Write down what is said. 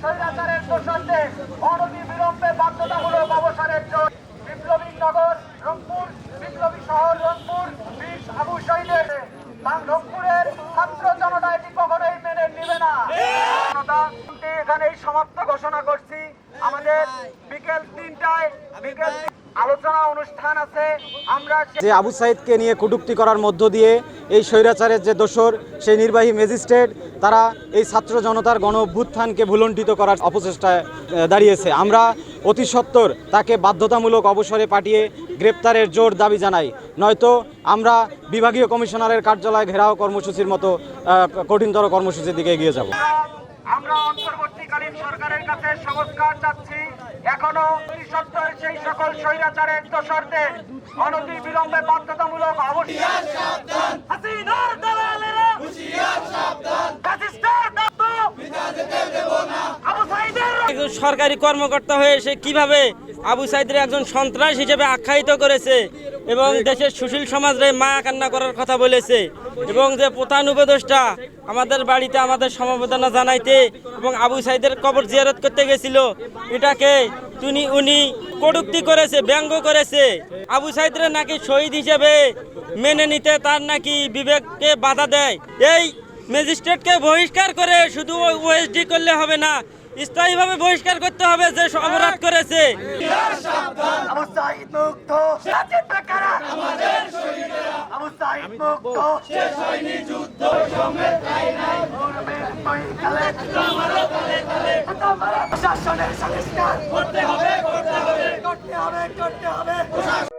স্বৈরাচারের বাধ্যতামূলক অবসরের জন্য বিপ্লবী নগর, রংপুর, বিপ্লবী শহর, রংপুর, বিশ আবু শহীদের। রংপুরের ছাত্র জনতা এটি কখনোই মেনে নেবে না। এখানেই সমাপ্ত ঘোষণা করছি। আমাদের বিকেল তিনটায়, বিকেল আলোচনা অনুষ্ঠান আছে আমরা যে আবু সাইদকে নিয়ে কটূক্তি করার মধ্য দিয়ে এই স্বৈরাচারের যে দোসর সেই নির্বাহী ম্যাজিস্ট্রেট তারা এই ছাত্র জনতার গণ অভ্যুত্থানকে ভুলণ্ঠিত করার অপচেষ্টায় দাঁড়িয়েছে। আমরা অতি সত্বর তাকে বাধ্যতামূলক অবসরে পাঠিয়ে গ্রেপ্তারের জোর দাবি জানাই। নয়তো আমরা বিভাগীয় কমিশনারের কার্যালয় ঘেরাও কর্মসূচির মতো কঠিনতর কর্মসূচির দিকে এগিয়ে যাব। আমরা অন্তর্বর্তীকালীন সরকারের কাছে সংস্কার চাচ্ছি। এখনও সত্তর সেই সকল স্বৈরাচারের দোষরদের অনতি বিলম্বে বাধ্যতামূলক অবস্থান একজন সরকারি কর্মকর্তা হয়ে সে কীভাবে আবু সাইদের একজন সন্ত্রাস হিসেবে আখ্যায়িত করেছে এবং দেশের সুশীল সমাজরে মায়া কান্না করার কথা বলেছে এবং যে প্রধান উপদেষ্টা আমাদের বাড়িতে আমাদের সমবেদনা জানাইতে এবং আবু সাইদের কবর জিয়ারত করতে গেছিল, এটাকে তিনি, উনি কটুক্তি করেছে, ব্যঙ্গ করেছে। আবু সাইদের নাকি শহীদ হিসেবে মেনে নিতে তার নাকি বিবেককে বাধা দেয়। এই ম্যাজিস্ট্রেটকে বহিষ্কার করে শুধু ওএসডি করলে হবে না স্থায়ীভাবে বহিষ্কার করতে হবে যে অপরাধ করেছে। করতে হবে। করতে হবে করতে হবে।